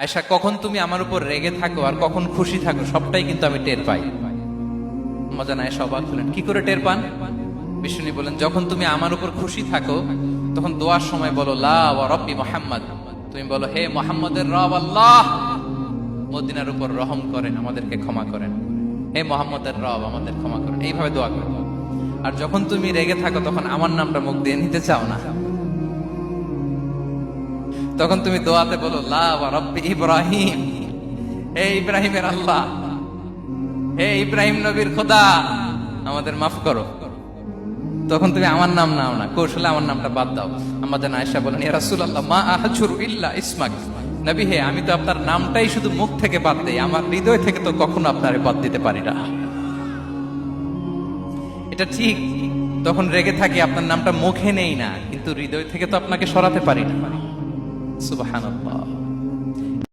আয়সা কখন তুমি আমার উপর রেগে থাকো আর কখন খুশি থাকো, সবটাই কিন্তু আমি টের পাই। মজা নাই অবাক হলেন। কি করে টের পান? বিষ্ণু বলেন যখন তুমি আমার উপর খুশি থাকো, তখন দোয়ার সময় বলো, লা রব্বি মোহাম্মদ। তুমি বলো, হে মোহাম্মদের রব আল্লাহ! মদিনার উপর রহম করেন, আমাদেরকে ক্ষমা করেন। হে মোহাম্মদের রব, আমাদের ক্ষমা করেন। এইভাবে দোয়া করো আর যখন তুমি রেগে থাকো, তখন আমার নামটা মুখ দিয়ে নিতে চাও না। তখন তুমি দোয়াতে বলো রব্বি ইব্রাহিম। হে ইব্রাহিমের আল্লাহ, হে ইব্রাহিম নবীর খোদা, আমাদের মাফ করো। তখন তুমি আমার নাম নাও না, কৌশলে আমার নামটা বাদ দাও। আমাদের আয়েশা বলেন, ইয়া রাসূলুল্লাহ, মা আহজুরু ইল্লা ইসমাক। নবী হে, আমি তো আপনার নামটাই শুধু মুখ থেকে বাদ দেই, আমার হৃদয় থেকে তো কখনো আপনারে বাদ দিতে পারি না। এটা ঠিক, তখন রেগে থাকি, আপনার নামটা মুখে নেই না, কিন্তু হৃদয় থেকে তো আপনাকে সরাতে পারি না। سبحان الله.